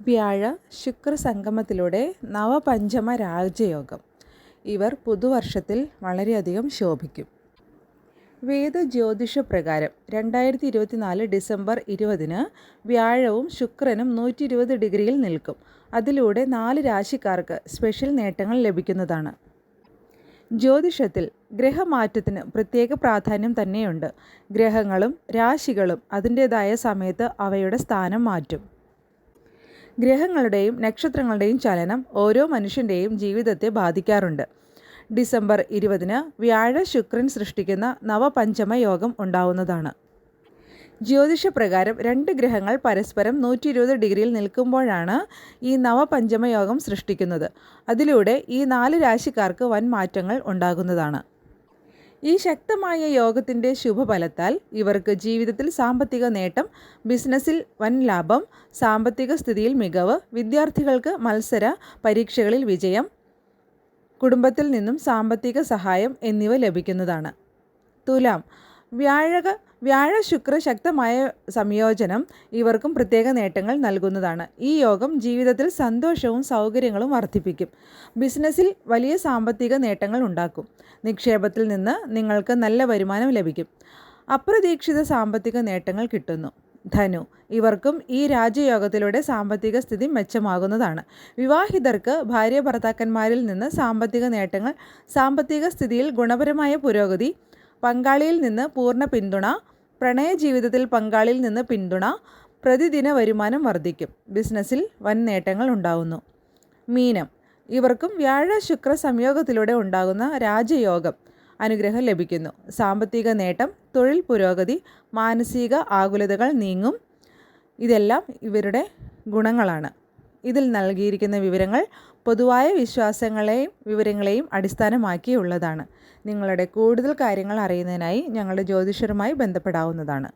വ്യാഴ ശുക്ര സംഗമത്തിലൂടെ നവപഞ്ചമ രാജയോഗം ഇവർ പുതുവർഷത്തിൽ വളരെയധികം ശോഭിക്കും. വേദ ജ്യോതിഷ പ്രകാരം രണ്ടായിരത്തി ഇരുപത്തിനാല് ഡിസംബർ ഇരുപതിന് വ്യാഴവും ശുക്രനും നൂറ്റി ഇരുപത് ഡിഗ്രിയിൽ നിൽക്കും. അതിലൂടെ നാല് രാശിക്കാർക്ക് സ്പെഷ്യൽ നേട്ടങ്ങൾ ലഭിക്കുന്നതാണ്. ജ്യോതിഷത്തിൽ ഗ്രഹമാറ്റത്തിന് പ്രത്യേക പ്രാധാന്യം തന്നെയുണ്ട്. ഗ്രഹങ്ങളും രാശികളും അതിന്റേതായ സമയത്ത് അവയുടെ സ്ഥാനം മാറ്റും. ഗ്രഹങ്ങളുടെയും നക്ഷത്രങ്ങളുടെയും ചലനം ഓരോ മനുഷ്യന്റെയും ജീവിതത്തെ ബാധിക്കാറുണ്ട്. ഡിസംബർ ഇരുപതിന് വ്യാഴ ശുക്രൻ സൃഷ്ടിക്കുന്ന നവപഞ്ചമ യോഗം ഉണ്ടാവുന്നതാണ്. ജ്യോതിഷപ്രകാരം രണ്ട് ഗ്രഹങ്ങൾ പരസ്പരം നൂറ്റി ഇരുപത് ഡിഗ്രിയിൽ നിൽക്കുമ്പോഴാണ് ഈ നവപഞ്ചമയോഗം സൃഷ്ടിക്കുന്നത്. അതിലൂടെ ഈ നാല് രാശിക്കാർക്ക് വൻ മാറ്റങ്ങൾ ഉണ്ടാകുന്നതാണ്. ഈ ശക്തമായ യോഗത്തിന്റെ ശുഭഫലത്താൽ ഇവർക്ക് ജീവിതത്തിൽ സാമ്പത്തിക നേട്ടം ബിസിനസ്സിൽ വൻ ലാഭം സാമ്പത്തിക സ്ഥിതിയിൽ മികവ് വിദ്യാർത്ഥികൾക്ക് മത്സര പരീക്ഷകളിൽ വിജയം കുടുംബത്തിൽ നിന്നും സാമ്പത്തിക സഹായം എന്നിവ ലഭിക്കുന്നതാണ്. തുലാം വ്യാഴക വ്യാഴ ശുക്ര ശക്തമായ സംയോജനം ഇവർക്കും പ്രത്യേക നേട്ടങ്ങൾ നൽകുന്നതാണ്. ഈ യോഗം ജീവിതത്തിൽ സന്തോഷവും സൗകര്യങ്ങളും വർദ്ധിപ്പിക്കും. ബിസിനസ്സിൽ വലിയ സാമ്പത്തിക നേട്ടങ്ങൾ ഉണ്ടാക്കും. നിക്ഷേപത്തിൽ നിന്ന് നിങ്ങൾക്ക് നല്ല വരുമാനം ലഭിക്കും. അപ്രതീക്ഷിത സാമ്പത്തിക നേട്ടങ്ങൾ കിട്ടുന്നു. ധനു ഇവർക്കും ഈ രാജയോഗത്തിലൂടെ സാമ്പത്തിക സ്ഥിതി മെച്ചമാകുന്നതാണ്. വിവാഹിതർക്ക് ഭാര്യ ഭർത്താക്കന്മാരിൽ നിന്ന് സാമ്പത്തിക നേട്ടങ്ങൾ സാമ്പത്തിക സ്ഥിതിയിൽ ഗുണപരമായ പുരോഗതി പങ്കാളിയിൽ നിന്ന് പൂർണ പിന്തുണ പ്രണയ ജീവിതത്തിൽ പങ്കാളിയിൽ നിന്ന് പിന്തുണ പ്രതിദിന വരുമാനം വർദ്ധിക്കും. ബിസിനസ്സിൽ വൻ നേട്ടങ്ങൾ ഉണ്ടാകുന്നു മീനം. ഇവർക്കും വ്യാഴ ശുക്ര സംയോഗത്തിലൂടെ ഉണ്ടാകുന്ന രാജയോഗം അനുഗ്രഹം ലഭിക്കുന്നു. സാമ്പത്തിക നേട്ടം തൊഴിൽ പുരോഗതി മാനസിക ആകുലതകൾ നീങ്ങും. ഇതെല്ലാം ഇവരുടെ ഗുണങ്ങളാണ്. ഇതിൽ നൽകിയിരിക്കുന്ന വിവരങ്ങൾ പൊതുവായ വിശ്വാസങ്ങളെയും വിവരങ്ങളെയും അടിസ്ഥാനമാക്കിയുള്ളതാണ്. നിങ്ങളുടെ കൂടുതൽ കാര്യങ്ങൾ അറിയുന്നതിനായി ഞങ്ങളുടെ ജ്യോതിഷരുമായി ബന്ധപ്പെടാവുന്നതാണ്.